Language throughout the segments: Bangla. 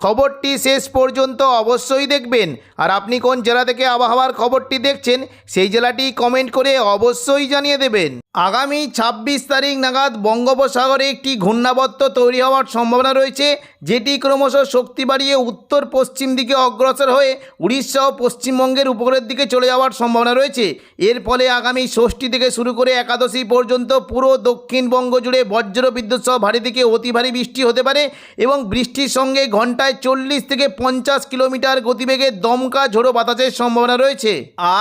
খবরটি শেষ পর্যন্ত অবশ্যই দেখবেন। আর আপনি কোন জেলা থেকে আবহাওয়ার খবরটি দেখছেন, সেই জেলাটি কমেন্ট করে অবশ্যই জানিয়ে দেবেন। আগামী ছাব্বিশ তারিখ নাগাদ বঙ্গোপসাগরে একটি ঘূর্ণাবর্ত তৈরি হওয়ার সম্ভাবনা রয়েছে, যেটি ক্রমশ শক্তি বাড়িয়ে উত্তর পশ্চিম দিকে অগ্রসর হয়ে উড়িষ্যা ও পশ্চিমবঙ্গের উপকূলের দিকে চলে যাওয়ার সম্ভাবনা রয়েছে। এর ফলে আগামী ষষ্ঠী থেকে শুরু করে একাদশী পর্যন্ত পুরো দক্ষিণবঙ্গ জুড়ে বজ্র বিদ্যুৎ সহ ভারী থেকে অতি ভারী বৃষ্টি হতে পারে এবং বৃষ্টির সঙ্গে ঘন্টায় চল্লিশ থেকে পঞ্চাশ কিলোমিটার গতিবেগে দমকা ঝোড়ো বাতাসের সম্ভাবনা রয়েছে।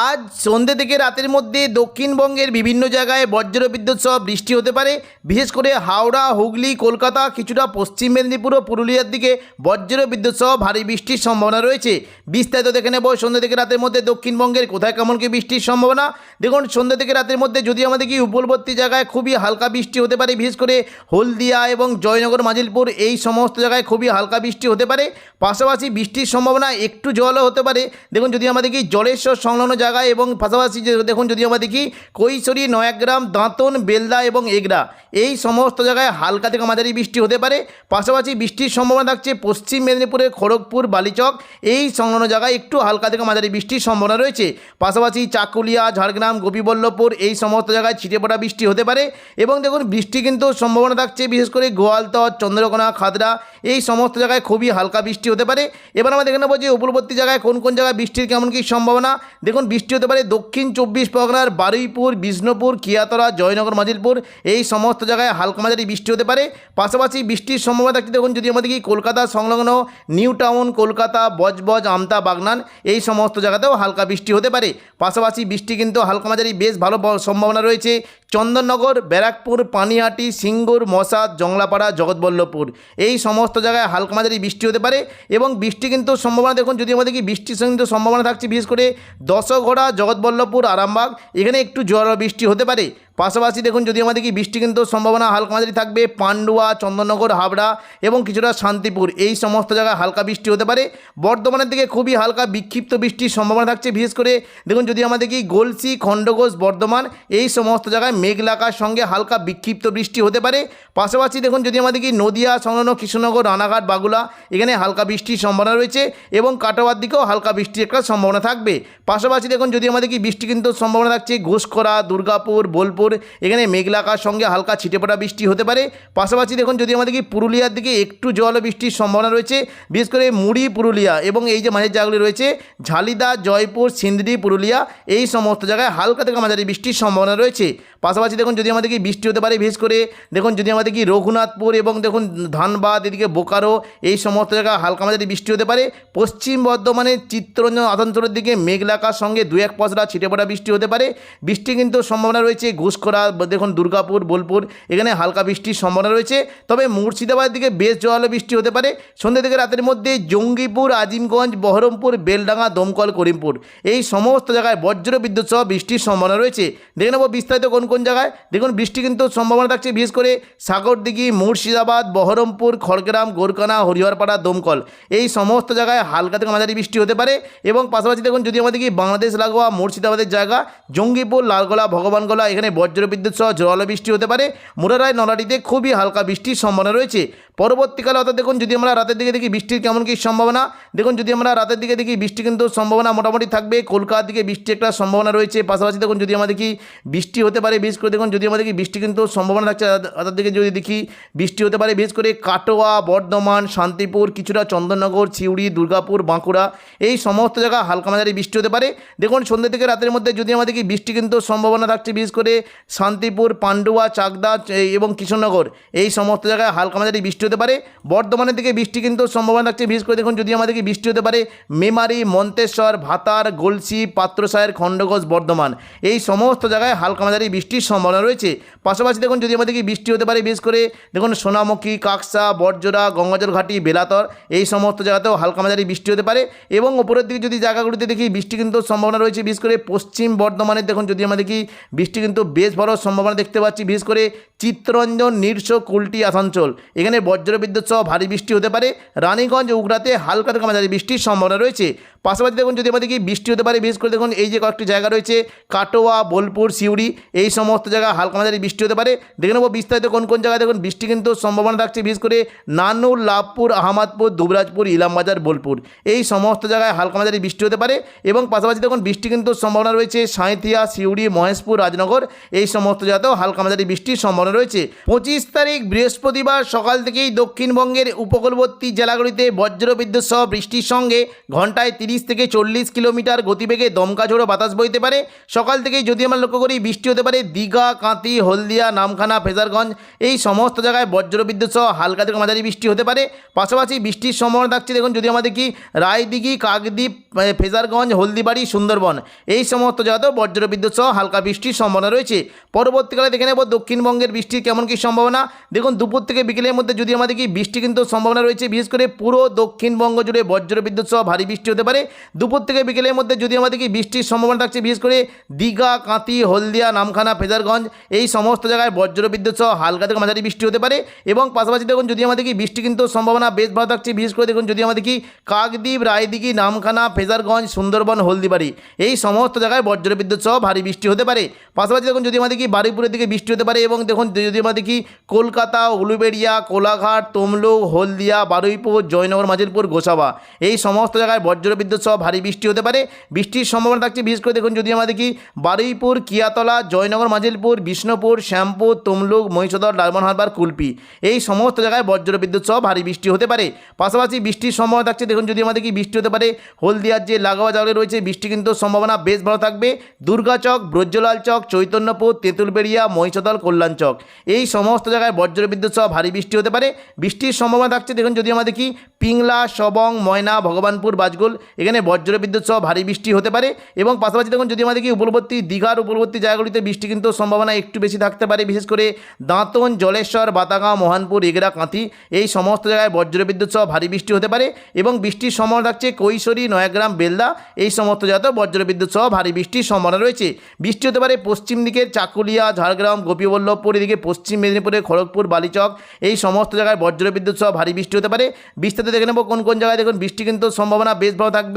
আজ সন্ধ্যে থেকে রাতের মধ্যে দক্ষিণবঙ্গের বিভিন্ন জায়গায় বজ্র বিদ্যুৎ সহ বৃষ্টি হতে পারে। বিশেষ করে হাওড়া, হুগলি, কলকাতা, কিছুটা পশ্চিম মেদিনীপুর ও পুরুলিয়ার দিকে বজ্র বিদ্যুৎ সহ ভারী বৃষ্টির সম্ভাবনা রয়েছে। বিস্তারিত দেখে নেব সন্ধ্যে থেকে রাতের মধ্যে দক্ষিণবঙ্গের কোথায় কেমন কি বৃষ্টির সম্ভাবনা। দেখুন সন্ধ্যে থেকে রাতের মধ্যে যদি আমাদের কি উপকূলবর্তী জায়গায় খুবই হালকা বৃষ্টি হতে পারে, বিশেষ করে হলদিয়া এবং জয়নগর, মাজিলপুর, এই সমস্ত জায়গায় খুবই হালকা বৃষ্টি হতে পারে। পাশাপাশি বৃষ্টির সম্ভাবনা একটু জলও হতে পারে। দেখুন, যদি আমরা দেখি জলেশ্বর সংলগ্ন জায়গায় এবং পাশাপাশি দেখুন, যদি আমরা দেখি কৈশোরী, নয়াগ্রাম, দাঁতন, বেলদা এবং এগরা, এই সমস্ত জায়গায় হালকা থেকে মাঝারি বৃষ্টি হতে পারে। পাশাপাশি বৃষ্টির সম্ভাবনা থাকছে পশ্চিম মেদিনীপুরের খড়গপুর, বালিচক, এই সংলগ্ন জায়গায় একটু হালকা থেকে মাঝারি বৃষ্টির সম্ভাবনা রয়েছে। পাশাপাশি চাকুলিয়া, ঝাড়গ্রাম, গোপীবল্লভপুর, এই সমস্ত জায়গায় ছিটে পড়া বৃষ্টি হতে পারে এবং দেখুন, বৃষ্টি কিন্তু সম্ভাবনা থাকছে বিশেষ করে গোয়ালতর, চন্দ্রকোনা, খাদরা, এই সমস্ত জায়গায় খুবই হালকা বৃষ্টি হতে পারে। এবার আমরা দেখে নেব যে উপকূলবর্তী জায়গায় কোন কোন জায়গায় বৃষ্টির কেমন কী সম্ভাবনা। দেখুন, বৃষ্টি হতে পারে দক্ষিণ চব্বিশ পরগনার বারুইপুর, বিষ্ণুপুর, কিয়াতরা, জয়নগর, মাজিলপুর। এই সমস্ত জায়গায় হালকা মাঝারি বৃষ্টি হতে পারে। পাশাপাশি বৃষ্টির সম্ভাবনা থাকছে দেখুন, যদি আমাদের কি কলকাতা সংলগ্ন নিউ টাউন, কলকাতা, বজবজ, আমতা, বাগনান, এই সমস্ত জায়গাতেও হালকা বৃষ্টি হতে পারে। পাশাপাশি বৃষ্টি কিন্তু হালকা মাঝারি বেশ ভালো সম্ভাবনা রয়েছে। চন্দননগর, ব্যারাকপুর, পানিহাটি, সিঙ্গুর, মশাদ, জংলাপাড়া, জগৎবল্লভপুর। এই সমস্ত জায়গায় হালকা মাঝারি বৃষ্টি হতে পারে এবং বৃষ্টি কিন্তু সম্ভাবনা দেখুন, যদি আমাদের কি বৃষ্টির কিন্তু সম্ভাবনা থাকছে, বিশেষ করে দশঘোড়া জগৎবল্লভপুর, আরামবাগ, এখানে একটু জোয়ার বৃষ্টি হতে পারে। পাশাপাশি দেখুন যদি আমাদের কি বৃষ্টি কিন্তু সম্ভাবনা হালকা মাঝারি থাকবে, পান্ডুয়া, চন্দননগর, হাবড়া এবং কিছুটা শান্তিপুর, এই সমস্ত জায়গায় হালকা বৃষ্টি হতে পারে। বর্ধমানের দিকে খুবই হালকা বিক্ষিপ্ত বৃষ্টির সম্ভাবনা থাকছে, বিশেষ করে দেখুন যদি আমাদের কি গলসি, খণ্ডঘোষ, বর্ধমান, এই সমস্ত জায়গায় মেঘলাকার সঙ্গে হালকা বিক্ষিপ্ত বৃষ্টি হতে পারে। পাশাপাশি দেখুন যদি আমাদের কি নদিয়া, সংলগ্ন কৃষ্ণনগর, রানাঘাট, বাগুলা, এখানে হালকা বৃষ্টির সম্ভাবনা রয়েছে এবং কাটোয়ার দিকেও হালকা বৃষ্টির একটা সম্ভাবনা থাকবে। পাশাপাশি দেখুন যদি আমাদের কি বৃষ্টি কিন্তু সম্ভাবনা থাকছে, ঘুষখরা, দুর্গাপুর, বোলপুর এখানে মেঘলাকার সঙ্গে হালকা ছিটেপড়া বৃষ্টি হতে পারে। পাশাপাশি দেখুন, যদি আমাদের কি পুরুলিয়ার দিকে একটু জল বৃষ্টির সম্ভাবনা রয়েছে, বিশেষ করে মুড়ি পুরুলিয়া এবং এই যে মাঝের জায়গাগুলি রয়েছে, ঝালিদা, জয়পুর সিন্দ্রি পুরুলিয়া, এই সমস্ত জায়গায় হালকা থেকে মাঝারি বৃষ্টির সম্ভাবনা রয়েছে। পাশাপাশি দেখুন, যদি আমাদের কি বৃষ্টি হতে পারে, বিশেষ করে দেখুন, যদি আমাদের কি রঘুনাথপুর এবং দেখুন, ধানবাদ, এদিকে বোকারো, এই সমস্ত জায়গায় হালকা মাঝারি বৃষ্টি হতে পারে। পশ্চিম বর্ধমানের চিত্তরঞ্জন আসানসোলের দিকে মেঘলাকার সঙ্গে দু এক পশলা ছিটে পড়া বৃষ্টি হতে পারে। বৃষ্টি কিন্তু সম্ভাবনা রয়েছে ঘুষখরা দেখুন দুর্গাপুর, বোলপুর, এখানে হালকা বৃষ্টির সম্ভাবনা রয়েছে। তবে মুর্শিদাবাদের দিকে বেশ জোয়ালো বৃষ্টি হতে পারে। সন্ধ্যে থেকে রাতের মধ্যে জঙ্গিপুর, আজিমগঞ্জ, বহরমপুর, বেলডাঙ্গা, দমকল, করিমপুর। এই সমস্ত জায়গায় বজ্র বিদ্যুৎ সহ বৃষ্টির সম্ভাবনা রয়েছে। দেখে নেব বিস্তারিত কোন কোন জায়গায়। দেখুন, বৃষ্টি কিন্তু সম্ভাবনা থাকছে বিশেষ করে সাগরদিঘি, মুর্শিদাবাদ, বহরমপুর, খড়গ্রাম গোরকানা হরিহরপাড়া, দমকল। এই সমস্ত জায়গায় হালকা থেকে মাঝারি বৃষ্টি হতে পারে এবং পাশাপাশি দেখুন, যদি আমাদের কি বাংলাদেশ লাগোয়া মুর্শিদাবাদের জায়গা, জঙ্গিপুর, লালগোলা, ভগবানগোলা, এখানে বজ্র বিদ্যুৎ সহ জল বৃষ্টি হতে পারে। মুরারায় নলাটিতে খুবই হালকা বৃষ্টির সম্ভাবনা রয়েছে। পরবর্তীকালে অর্থাৎ দেখুন যদি আমরা রাতের দিকে দেখি বৃষ্টির কেমন কী সম্ভাবনা, দেখুন যদি আমরা রাতের দিকে দেখি বৃষ্টি কিন্তু সম্ভাবনা মোটামুটি থাকবে, কলকাতার দিকে বৃষ্টি একটা সম্ভাবনা রয়েছে, পাশাপাশি দেখুন যদি আমাদের কি বৃষ্টি হতে পারে, বিশেষ করে দেখুন যদি আমাদের কি বৃষ্টি কিন্তু সম্ভাবনা থাকছে রাতের দিকে যদি দেখি বৃষ্টি হতে পারে, বিশেষ করে কাটোয়া, বর্ধমান, শান্তিপুর, কিছুটা চন্দননগর চিউড়ি দুর্গাপুর, বাঁকুড়া, এই সমস্ত জায়গা হালকা মাঝারি বৃষ্টি হতে পারে। দেখুন সন্ধ্যে থেকে রাতের মধ্যে যদি আমাদের কি বৃষ্টি কিন্তু সম্ভাবনা থাকছে, বিশেষ করে শান্তিপুর, পান্ডুয়া, চাকদা এবং কিশোরনগর, এই সমস্ত জায়গায় হালকা মাঝারি বৃষ্টি হতে পারে। বর্ধমানের দিকে বৃষ্টি কিন্তু সম্ভাবনা থাকছে। বিশেষ করে দেখুন, যদি আমাদেরকে বৃষ্টি হতে পারে, মেমারি, মন্তেশ্বর, ভাতার, গলসি পাত্রসায়ের খণ্ডঘোষ, বর্ধমান, এই সমস্ত জায়গায় হালকা মাঝারি বৃষ্টির সম্ভাবনা রয়েছে। পাশাপাশি দেখুন, যদি আমাদেরকে বৃষ্টি হতে পারে, বিশেষ করে দেখুন, সোনামুখী, কাকসা বরজোড়া গঙ্গাজল ঘাটি বেলাতর, এই সমস্ত জায়গাতেও হালকা মাঝারি বৃষ্টি হতে পারে এবং ওপরের দিকে যদি জায়গাগুলিতে দেখি, বৃষ্টি কিন্তু সম্ভাবনা রয়েছে। বিশেষ করে পশ্চিম বর্ধমানে দেখুন, যদি আমাদের কি বৃষ্টি কিন্তু বেশ বড় সম্ভাবনা দেখতে পাচ্ছি। বিশেষ করে চিত্তরঞ্জন, নিরস, কুলটি, আসানসোল, এখানে বজ্রবিদ্যুৎ সহ ভারী বৃষ্টি হতে পারে। রানীগঞ্জ উগড়াতে হালকা থেকে মাঝারি বৃষ্টির সম্ভাবনা রয়েছে। পাশাপাশি দেখুন যদি আমাদের কি বৃষ্টি হতে পারে, বিশেষ করে দেখুন এই যে কয়েকটি জায়গা রয়েছে, কাটোয়া, বোলপুর, সিউড়ি, এই সমস্ত জায়গায় হালকা মাঝারি বৃষ্টি হতে পারে। দেখে নেব বিস্তারিত কোন কোন জায়গায় দেখুন বৃষ্টি কিন্তু সম্ভাবনা থাকছে, বিশেষ করে নানুর, লাভপুর, আহমদপুর, দুবরাজপুর, ইলামবাজার, বোলপুর। এই সমস্ত জায়গায় হালকা মাঝারি বৃষ্টি হতে পারে এবং পাশাপাশি দেখুন বৃষ্টি কিন্তু সম্ভাবনা রয়েছে সাঁইথিয়া, সিউড়ি, মহেশপুর, রাজনগর। এই সমস্ত জায়গাতেও হালকা মাঝারি বৃষ্টির সম্ভাবনা রয়েছে। পঁচিশ তারিখ বৃহস্পতিবার সকাল থেকেই দক্ষিণবঙ্গের উপকূলবর্তী জেলাগুলিতে বজ্রবিদ্যুৎ সহ বৃষ্টির সঙ্গে ঘন্টায় তিরিশ থেকে চল্লিশ কিলোমিটার গতিবেগে দমকা ঝোড়ো বাতাস বইতে পারে। সকাল থেকেই যদি আমরা লক্ষ্য করি, বৃষ্টি হতে পারে দীঘা কাঁতি হলদিয়া, নামখানা, ফেজারগঞ্জ। এই সমস্ত জায়গায় বজ্রবিদ্যুৎ সহ হালকা থেকে মাঝারি বৃষ্টি হতে পারে। পাশাপাশি বৃষ্টির সম্ভাবনা থাকছে, দেখুন, যদি আমাদের কি রায়দিঘি, কাকদ্বীপ ফেজারগঞ্জ, হলদিবাড়ি, সুন্দরবন। এই সমস্ত জায়গাতেও বজ্রবিদ্যুৎ সহ হালকা বৃষ্টির সম্ভাবনা রয়েছে। পরবর্তীকালে দেখে নেব দক্ষিণবঙ্গের বৃষ্টির কেমন কী সম্ভাবনা। দেখুন, দুপুর থেকে বিকেলের মধ্যে যদি আমাদের কি বৃষ্টি কিন্তু সম্ভাবনা রয়েছে, বিশেষ করে পুরো দক্ষিণবঙ্গ জুড়ে বজ্রবিদ্যুৎ সহ ভারী বৃষ্টি হতে পারে। দুপুর থেকে বিকেলের মধ্যে যদি আমাদের কি বৃষ্টির সম্ভাবনা থাকছে, বিশেষ করে দীঘা কাঁতি হলদিয়া, নামখানা, ফেজারগঞ্জ, এই সমস্ত জায়গায় বজ্রবিদ্যুৎ সহ হালকা থেকে মাঝারি বৃষ্টি হতে পারে। এবং পাশাপাশি দেখুন, যদি আমাদের কি বৃষ্টি কিন্তু সম্ভাবনা বেশ ভালো থাকছে, বিশেষ করে দেখুন, যদি আমাদের কি কাকদ্বীপ, রায়দিঘি, নামখানা, ফেজারগঞ্জ, সুন্দরবন, হলদিবাড়ি, এই সমস্ত জায়গায় বজ্রবিদ্যুৎ সহ ভারী বৃষ্টি হতে পারে। পাশাপাশি দেখুন, যদি আমাদের কি বারুইপুরের দিকে বৃষ্টি হতে পারে এবং দেখুন, যদি আমাদের কি কলকাতা, উলুবেড়িয়া, কোলাঘাট, তমলুক, হলদিয়া, বারুইপুর, জয়নগর, মাজিলপুর, গোসাবা, এই সমস্ত জায়গায় বজ্রবিদ্যুৎ সহ ভারী বৃষ্টি হতে পারে। বৃষ্টির সম্ভাবনা থাকছে, বিশেষ করে দেখুন যদি আমাদের কি বারুইপুর, কিয়াতলা, জয়নগর মাজিলপুর বিষ্ণুপুর, শ্যামপুর, তমলুক মহিষদর ডায়মন্ড হারবার, কুলপি। এই সমস্ত জায়গায় বজ্রবিদ্যুৎ সহ ভারী বৃষ্টি হতে পারে। পাশাপাশি বৃষ্টির সম্ভাবনা থাকছে, দেখুন যদি আমাদের কি বৃষ্টি হতে পারে, হলদিয়ার যে লাগোয়া জায়গায় রয়েছে, বৃষ্টি কিন্তু সম্ভাবনা বেশ ভালো থাকবে। দুর্গাচক ব্রজলাল চক, চৈতন্যপুর, তেঁতুলবেড়িয়া, মহিষদল, কল্যাণ চক। এই সমস্ত জায়গায় বজ্রবিদ্যুৎ সহ ভারী বৃষ্টি হতে পারে। বৃষ্টির সম্ভাবনা থাকছে, দেখুন যদি আমাদের কি পিংলা, সবং, ময়না, ভগবানপুর বাজগোল এখানে বজ্রবিদ্যুৎ সহ ভারী বৃষ্টি হতে পারে এবং পাশাপাশি দেখুন, যদি আমাদের কি উপরবর্তী দীঘার উপরবর্তী জায়গাগুলিতে বৃষ্টি কিন্তু সম্ভাবনা একটু বেশি থাকতে পারে, বিশেষ করে দাঁতন, জলেশ্বর, বাতাগাঁও, মোহনপুর এগরা কাঁথি, এই সমস্ত জায়গায় বজ্রবিদ্যুৎ সহ ভারী বৃষ্টি হতে পারে এবং বৃষ্টির সম্ভাবনা থাকছে কৈশোরী, নয়াগ্রাম, বেলদা, এই সমস্ত জায়গাতেও বজ্রবিদ্যুৎ সহ ভারী বৃষ্টির সম্ভাবনা রয়েছে। বৃষ্টি হতে পারে পশ্চিম দিকের চাকুলিয়া, ঝাড়গ্রাম, গোপীবল্লভপুর, এদিকে পশ্চিম মেদিনীপুরে খড়গপুর, বালিচক, এই সমস্ত জায়গায় বজ্রবিদ্যুৎ সহ ভারী বৃষ্টি হতে পারে। বিস্তারিত দেখে নেব কোন কোন জায়গায় দেখুন, বৃষ্টি কিন্তু সম্ভাবনা বেশ ভালো থাকবে।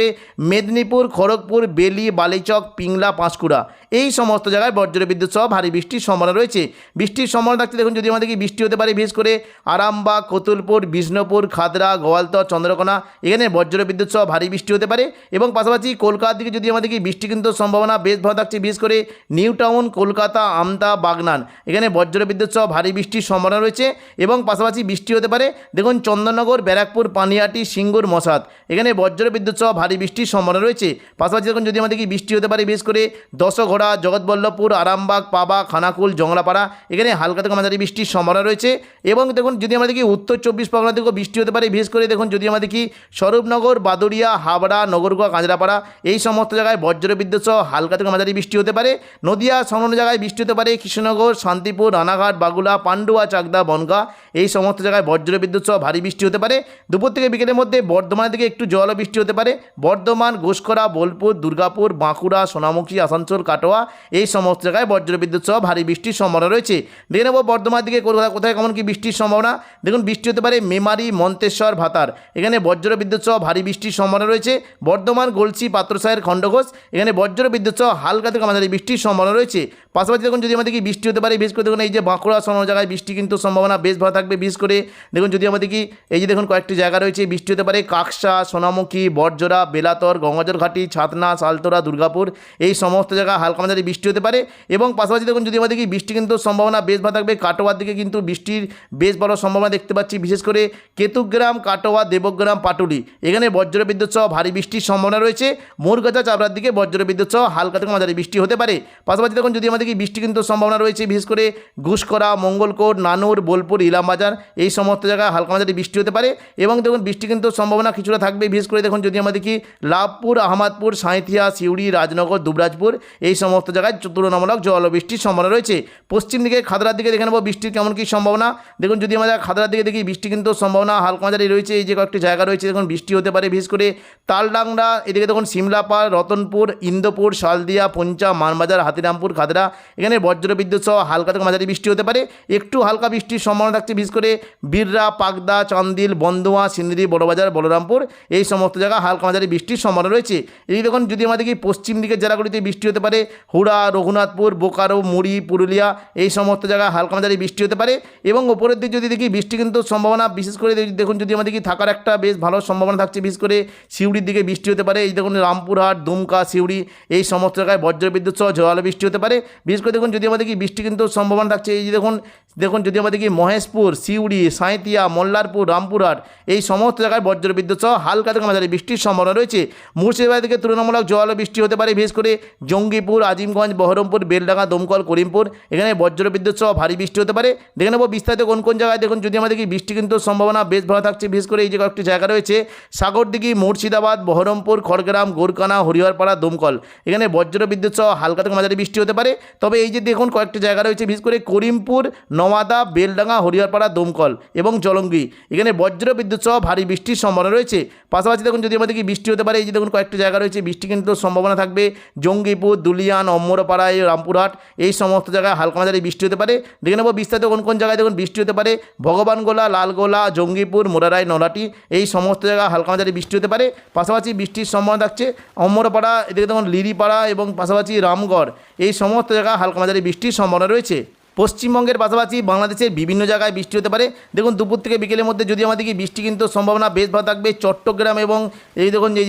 মেদিনীপুর, খড়গপুর, বেলি, বালিচক, পিংলা, পাঁশকুড়া। এই সমস্ত জায়গায় বজ্রবিদ্যুৎ সহ ভারী বৃষ্টির সম্ভাবনা রয়েছে। বৃষ্টির সম্ভাবনা থাকতে দেখুন, যদি আমাদের কি বৃষ্টি হতে পারে, বিশেষ করে আরামবাগ, কতুলপুর, বিষ্ণুপুর, খাদরা, গোয়ালতর, চন্দ্রকোনা, এখানে বজ্রবিদ্যুৎ সহ ভারী বৃষ্টি হতে পারে এবং পাশাপাশি কলকাতার দিকে যদি আমাদের কি বৃষ্টি কিন্তু সম্ভাবনা বেশ ভালো থাকছে, বিশেষ করে নিউ টাউন কলকাতা, আমতা, বাগনান, এখানে বজ্রবিদ্যুৎ সহ ভারী বৃষ্টির সম্ভাবনা রয়েছে এবং পাশাপাশি বৃষ্টি হতে পারে, দেখুন, চন্দননগর, ব্যারাকপুর, পানিয়াটি, সিঙ্গুর মশাদ এখানে বজ্রবিদ্যুৎ সহ ভারী বৃষ্টির সম্ভাবনা রয়েছে। পাশাপাশি দেখুন যদি আমাদের কি বৃষ্টি হতে পারে, বিশেষ করে দশঘোড়া জগৎবল্লভপুর আরামবাগ, পাবা, খানাকুল জংলাপাড়া এখানে হালকা থেকে মাঝারি বৃষ্টির সম্ভাবনা রয়েছে। এবং দেখুন, যদি আমাদের কি উত্তর চব্বিশ পরগনা থেকেও বৃষ্টি হতে পারে, বিশেষ করে দেখুন, যদি আমাদের কি স্বরূপনগর, বাদুড়িয়া হাবড়া নগরকুয়া কাঁচরাপাড়া, এই সমস্ত জায়গায় বজ্রবিদ্যুৎ সহ হালকা থেকে মাঝারি বৃষ্টি হতে পারে। নদিয়া, সংলগ্ন জায়গায় বৃষ্টি হতে পারে, কৃষ্ণনগর, শান্তিপুর, রানাঘাট, বাগুলা, পান্ডুয়া, চাকদা, বনগা, এই সমস্ত জায়গায় বজ্রবিদ্যুৎ সহ ভারী বৃষ্টি হতে পারে। দুপুর থেকে বিকেলের মধ্যে বর্ধমানের দিকে একটু জল বৃষ্টি হতে পারে। বর্ধমান ঘোষকরা বোলপুর, দুর্গাপুর, বাঁকুড়া, সোনামুখী, আসানসোল, কাটোয়া এই সমস্ত জায়গায় বজ্রবিদ্যুৎ সহ ভারী বৃষ্টির সম্ভাবনা রয়েছে। দেখে নেব বর্ধমান দিকে কলকাতা কোথায় কেমন কি বৃষ্টির সম্ভাবনা। দেখুন, বৃষ্টি হতে পারে মেমারি, মন্তেশ্বর, ভাতার। এখানে বজ্রবিদ্যুৎ সহ ভারী বৃষ্টির সম্ভাবনা রয়েছে। বর্ধমান গলসি পাত্রসায়ের খণ্ডঘোষ, এখানে বজ্রবিদ্যুৎ সহ হালকা থেকে মাঝারি বৃষ্টির সম্ভাবনা রয়েছে। পাশাপাশি দেখুন, যদি আমাদের কি বৃষ্টি হতে পারে, বিশেষ করে দেখুন, এই যে বাঁকুড়া সম জায়গায় বৃষ্টি কিন্তু সম্ভাবনা বেশ ভালো থাকবে, বিশেষ করে দেখুন, যদি আমাদের কি, এই যে দেখুন, কয়েকটি জায়গা রয়েছে, বৃষ্টি হতে পারে কাকসা, সোনামুখী বরজোড়া বেলাতর গঙ্গাজল ঘাটি ছাতনা সালতোরা দুর্গাপুর, এই সমস্ত জায়গায় হালকা মাঝারি বৃষ্টি হতে পারে এবং পাশাপাশি দেখুন যদি আমাদের কি বৃষ্টি কিন্তু সম্ভাবনা বেশ ভালো থাকবে। কাটোয়ার দিকে কিন্তু বৃষ্টির বেশ বড় সম্ভাবনা দেখতে পাচ্ছি, বিশেষ করে কেতুগ্রাম, কাটোয়া, দেবগ্রাম, পাটুলি। এখানে বজ্রবিদ্যুৎ সহ ভারী বৃষ্টির সম্ভাবনা রয়েছে। মোরগাছা চাপড়ার দিকে বজ্রবিদ্যুৎ সহ হালকা থেকে মাঝারি বৃষ্টি হতে পারে। পাশাপাশি দেখুন যদি আমাদের কি বৃষ্টি কিন্তু সম্ভাবনা রয়েছে, বিশেষ করে ঘুষকরা মঙ্গলকোট, নানুর, বোলপুর, ইলামবাজার, এই সমস্ত জায়গায় হালকা মাঝারি বৃষ্টি হতে পারে এবং দেখুন বৃষ্টি কিন্তু সম্ভাবনা কিছুটা থাকবে। বিশেষ করে দেখুন যদি আমাদের কি? লাভপুর, আহমদপুর, সাঁইথিয়া, সিউড়ি, রাজনগর, দুবরাজপুর, এই সমস্ত জায়গায় তুলনামূলক জল বৃষ্টির সম্ভাবনা রয়েছে। পশ্চিম দিকে খাদরার দিকে দেখে নেব, বৃষ্টির কেমন কী সম্ভাবনা? দেখুন, যদি আমরা খাদরার দিকে দেখি, বৃষ্টি কিন্তু সম্ভাবনা হালকা মাঝারি রয়েছে, এই যে কয়েকটি জায়গা রয়েছে, দেখুন, বৃষ্টি হতে পারে বিশেষ করে তালডাংরা, এদিকে দেখুন সিমলাপাড় রতনপুর, ইন্দোপুর, শালদিয়া, পঞ্চা, মানবাজার, হাতিরামপুর, খাদরা, এখানে বজ্রবিদ্যুৎ সহ হালকা থেকে মাঝারি বৃষ্টি হতে পারে। একটু হালকা বৃষ্টির সম্ভাবনা থাকছে বিশেষ করে বীররা পাকদা চান্দিল বন্দুয়া সিন্দিরি বড়বাজার, বলরামপুর, এই সমস্ত জায়গা হালকা মাঝারি বৃষ্টির সম্ভাবনা রয়েছে। এই দেখুন, যদি আমাদের কি পশ্চিম দিকের জেলাগুলিতে বৃষ্টি হতে পারে, হুড়া, রঘুনাথপুর, বোকারো, মুড়ি, পুরুলিয়া, এই সমস্ত জায়গায় হালকা মাঝারি বৃষ্টি হতে পারে এবং ওপরের দিকে যদি দেখি, বৃষ্টি কিন্তু সম্ভাবনা বিশেষ করে দেখুন, যদি আমাদের কি থাকার একটা বেশ ভালো সম্ভাবনা থাকছে, বিশেষ করে সিউড়ির দিকে বৃষ্টি হতে পারে। এই দেখুন, রামপুরহাট, দুমকা, সিউড়ি, এই সমস্ত জায়গায় বজ্রবিদ্যুৎ সহ জোয়ালো বৃষ্টি হতে পারে। বিশেষ করে দেখুন, যদি আমাদের কি বৃষ্টি কিন্তু সম্ভাবনা থাকছে, এই যে দেখুন দেখুন, যদি আমাদের কি মহেশপুর, সিউড়ি সাঁইতিয়া মোল্লারপুর, রামপুরহাট, এই সমস্ত জায়গায় বজ্রবিদ্যুৎ সহ হালকা থেকে মাঝারি বৃষ্টির সম্ভাবনা রয়েছে, মুর্শিদাবাদ থেকে তুলনামূলক জোয়ালো বৃষ্টি হতে পারে, বিশেষ করে জঙ্গিপুর, আজিমগঞ্জ, বহরমপুর, বেলডাঙ্গা, দমকল, করিমপুর। এখানে বজ্রবিদ্যুৎ সহ ভারী বৃষ্টি হতে পারে। দেখে নেব বিস্তারিত কোন কোন জায়গায়। দেখুন, যদি আমাদের কি বৃষ্টি কিন্তু সম্ভাবনা বেশ ভালো থাকছে, বিশেষ করে এই যে কয়েকটি জায়গা রয়েছে, সাগরদিঘি, মুর্শিদাবাদ, বহরমপুর, খড়গ্রাম, গোরকানা, হরিহরপাড়া, দমকল। এখানে বজ্রবিদ্যুৎ সহ হালকা থেকে মাঝারি বৃষ্টি হতে পারে। তবে এই যে দেখুন, কয়েকটি জায়গা রয়েছে, বিশেষ করে করিমপুর, নওয়াদা, বেলডাঙ্গা, হরিহরপাড়া, দমকল এবং জলঙ্গি। এখানে বজ্রবিদ্যুৎ সহ ভারী বৃষ্টির সম্ভাবনা রয়েছে। পাশাপাশি দেখুন, যদি আমাদের কি বৃষ্টি হতে পারে। এই যে দেখুন, কয়েকটি জায়গা রয়েছে। বৃষ্টি কিন্তু সম্ভাবনা থাকবে। জঙ্গিপুর, দুলিয়ান অম্মরপাড়া রামপুরহাট, এই সমস্ত জায়গায় হালকা মাঝারি বৃষ্টি হতে পারে। দেখে নেব বিস্তারিত কোন কোন জায়গায় দেখুন বৃষ্টি হতে পারে। ভগবানগোলা, লালগোলা, জঙ্গিপুর, মোরারাই নলাটি এই সমস্ত জায়গায় হালকা মাঝারি বৃষ্টি হতে পারে। পাশাপাশি বৃষ্টির সম্ভাবনা থাকছে অম্মরপাড়া এদিকে দেখুন লিরিপাড়া এবং পাশাপাশি রামগড়, এই সমস্ত জায়গায় হালকা মাঝারি বৃষ্টির সম্ভাবনা রয়েছে। পশ্চিমবঙ্গের পাশাপাশি বাংলাদেশের বিভিন্ন জায়গায় বৃষ্টি হতে পারে। দেখুন, দুপুর থেকে বিকেলের মধ্যে যদি আমাদের কি বৃষ্টি কিন্তু সম্ভাবনা বেশ ভালো থাকবে। চট্টগ্রাম এবং এই দেখুন যে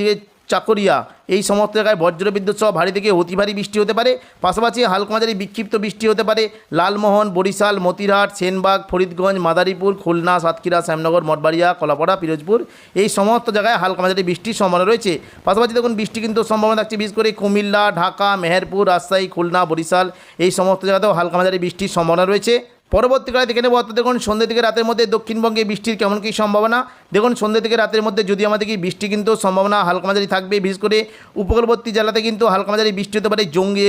চাকরিয়া। এই সমস্ত জায়গায় বজ্রবিদ্যুৎ সহ ভারী থেকে অতি ভারী বৃষ্টি হতে পারে। পাশাপাশি হালকা মাঝারি বিক্ষিপ্ত বৃষ্টি হতে পারে। লালমোহন, বরিশাল, মতিরহাট, সেনবাগ, ফরিদগঞ্জ, মাদারীপুর, খুলনা, সাতক্ষীরা, শ্যামনগর, মঠবাড়িয়া, কলাপাড়া, পিরোজপুর এই সমস্ত জায়গায় হালকা মাঝারি বৃষ্টির সম্ভাবনা রয়েছে। পাশাপাশি দেখুন, বৃষ্টি কিন্তু সম্ভাবনা থাকছে বিশেষ করে কুমিল্লা, ঢাকা, মেহেরপুর, রাজশাহী, খুলনা, বরিশাল এই সমস্ত জায়গাতেও হালকা মাঝারি বৃষ্টির সম্ভাবনা রয়েছে। পরবর্তীকালে দেখে নেব অর্থাৎ দেখুন সন্ধ্যে থেকে রাতের মধ্যে দক্ষিণবঙ্গে বৃষ্টির কেমন কী সম্ভাবনা। দেখুন সন্ধ্যে থেকে রাতের মধ্যে যদি আমাদের কি বৃষ্টি কিন্তু সম্ভাবনা হালকা মাঝারি থাকবে, বিশেষ করে উপকূলবর্তী জেলাতে কিন্তু হালকা মাঝারি বৃষ্টি হতে পারে। জঙ্গি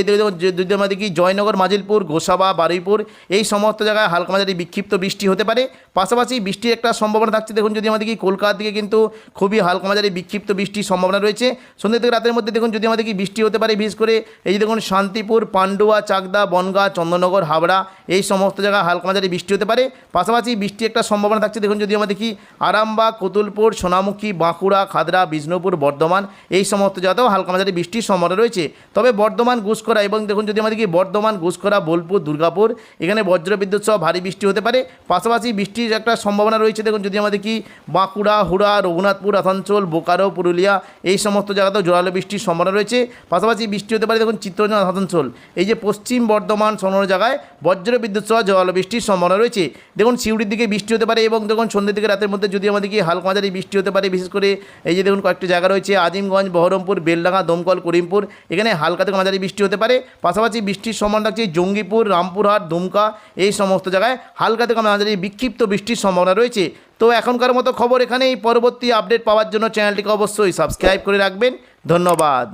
যদি আমাদের কি জয়নগর, মাজিলপুর, গোসাবা, বারুইপুর, এই সমস্ত জায়গায় হালকা মাঝারি বিক্ষিপ্ত বৃষ্টি হতে পারে। পাশাপাশি বৃষ্টির একটা সম্ভাবনা থাকছে। দেখুন, যদি আমাদের কি কলকাতা দিকে কিন্তু খুবই হালকা মাঝারি বিক্ষিপ্ত বৃষ্টির সম্ভাবনা রয়েছে। সন্ধ্যে থেকে রাতের মধ্যে দেখুন, যদি আমাদের কি বৃষ্টি হতে পারে, বিশেষ করে এই দেখুন শান্তিপুর, পান্ডুয়া, চাকদা, বনগাঁ চন্দননগর হাবড়া, এই সমস্ত জায়গায় হালকা মাঝারি বৃষ্টি হতে পারে, পাশাপাশি বৃষ্টি একটা সম্ভাবনা থাকছে। দেখুন যদি আমাদের কি আরামবাগ, কতুলপুর, সোনামুখী, বাঁকুড়া, খাদরা, বিষ্ণুপুর, বর্ধমান, এই সমস্ত জায়গাতেও হালকা মাঝারি বৃষ্টির সম্ভাবনা রয়েছে। তবে বর্ধমান ঘুষকরা এবং দেখুন যদি আমাদের কি বর্ধমান ঘুষকরা বোলপুর, দুর্গাপুর, এখানে বজ্রবিদ্যুৎ সহ ভারী বৃষ্টি হতে পারে। পাশাপাশি বৃষ্টির একটা সম্ভাবনা রয়েছে। দেখুন যদি আমাদের কি বাঁকুড়া, হুড়া, রঘুনাথপুর, আসানসোল, বোকারো, পুরুলিয়া, এই সমস্ত জায়গাতেও জোরালো বৃষ্টির সম্ভাবনা রয়েছে। পাশাপাশি বৃষ্টি হতে পারে, দেখুন চিত্তরঞ্জন, আসানসোল। এই যে পশ্চিম বর্ধমান সোনার জায়গায় বজ্রবিদ্যুৎ সহ জোরালো বৃষ্টির সম্ভাবনা রয়েছে। দেখুন সিউড়ির দিকে বৃষ্টি হতে পারে এবং দেখুন সন্ধ্যে দিকে রাতের মধ্যে যদি আমাদের কি হালকা মাঝারি বৃষ্টি হতে পারে, বিশেষ করে এই যে দেখুন, কয়েকটি জায়গা রয়েছে, আজিমগঞ্জ, বহরমপুর, বেলডাঙ্গা, দমকল, করিমপুর, এখানে হালকা থেকে মাঝারি বৃষ্টি হতে পারে। পাশাপাশি বৃষ্টির সম্ভাবনা থাকছে জঙ্গিপুর, রামপুরহাট, দুমকা, এই সমস্ত জায়গায় হালকা থেকে মাঝারি বিক্ষিপ্ত বৃষ্টির সম্ভাবনা রয়েছে। তো এখনকার মতো খবর এখানেই। পরবর্তী আপডেট পাওয়ার জন্য চ্যানেলটিকে অবশ্যই সাবস্ক্রাইব করে রাখবেন। ধন্যবাদ।